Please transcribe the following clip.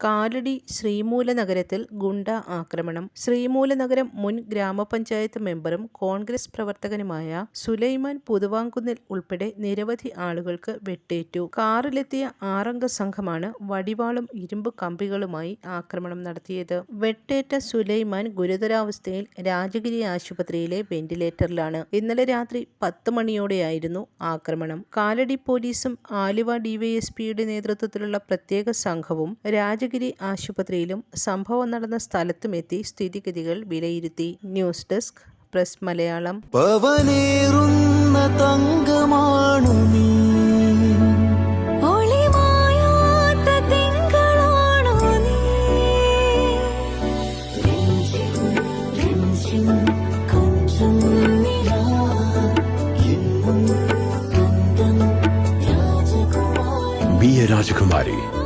കാലടി ശ്രീമൂലനഗരത്തിൽ ഗുണ്ട ആക്രമണം. ശ്രീമൂലനഗരം മുൻ ഗ്രാമപഞ്ചായത്ത് മെമ്പറും കോൺഗ്രസ് പ്രവർത്തകനുമായ സുലൈമാൻ പുതുവാങ്കുന്നിൽ ഉൾപ്പെടെ നിരവധി ആളുകൾക്ക് വെട്ടേറ്റു. കാറിലെത്തിയ ആറംഗ സംഘമാണ് വടിവാളും ഇരുമ്പ് കമ്പികളുമായി ആക്രമണം നടത്തിയത്. വെട്ടേറ്റ സുലൈമാൻ ഗുരുതരാവസ്ഥയിൽ രാജഗിരി ആശുപത്രിയിലെ വെന്റിലേറ്ററിലാണ്. ഇന്നലെ രാത്രി പത്ത് മണിയോടെയായിരുന്നു ആക്രമണം. കാലടി പോലീസും ആലുവ ഡിവൈഎസ്പിയുടെ നേതൃത്വത്തിലുള്ള പ്രത്യേക സംഘവും രാജ രാജഗിരി ആശുപത്രിയിലും സംഭവം നടന്ന സ്ഥലത്തുമെത്തി സ്ഥിതിഗതികൾ വിലയിരുത്തി. News desk press Malayalam. പവനേറുന്ന തങ്കമാണു നീ. രാജകുമാരി.